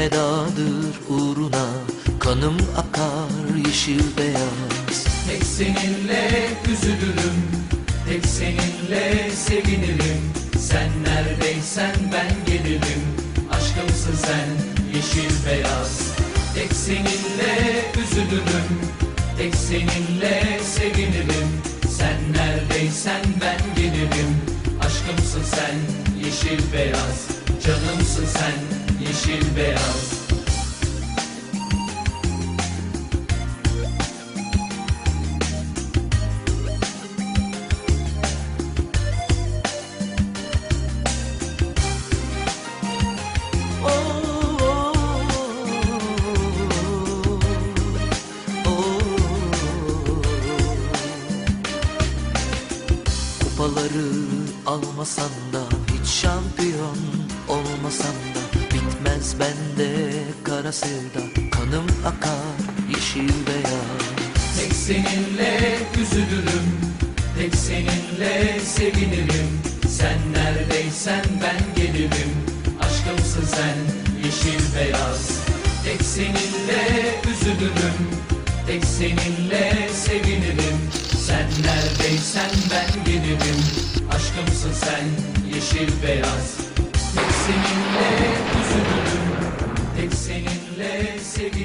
sevdadır uğruna Kanım akar yeşil beyaz. Tek seninle üzülürüm Tek seninle sevinirim. Sen neredeysen ben gelirim Aşkımsın sen yeşil beyaz. Tek seninle üzülürüm Tek seninle sevinirim neredeysen ben gelirim. Aşkımsın sen yeşil beyaz. Canımsın sen yeşil beyaz Kupaları almasan da hiç şampiyon olmasan da bitmez bende kara sevda. Kanım akar yeşil beyaz. Tek seninle üzülürüm Tek seninle sevinirim. Sen neredeysen ben gelirim Aşkımsın sen yeşil beyaz. Tek seninle üzülürüm Tek seninle neredeysen ben gelirim Aşkımsın sen yeşil beyaz. Tek seninle üzülürüm. Tek seninle sevinirim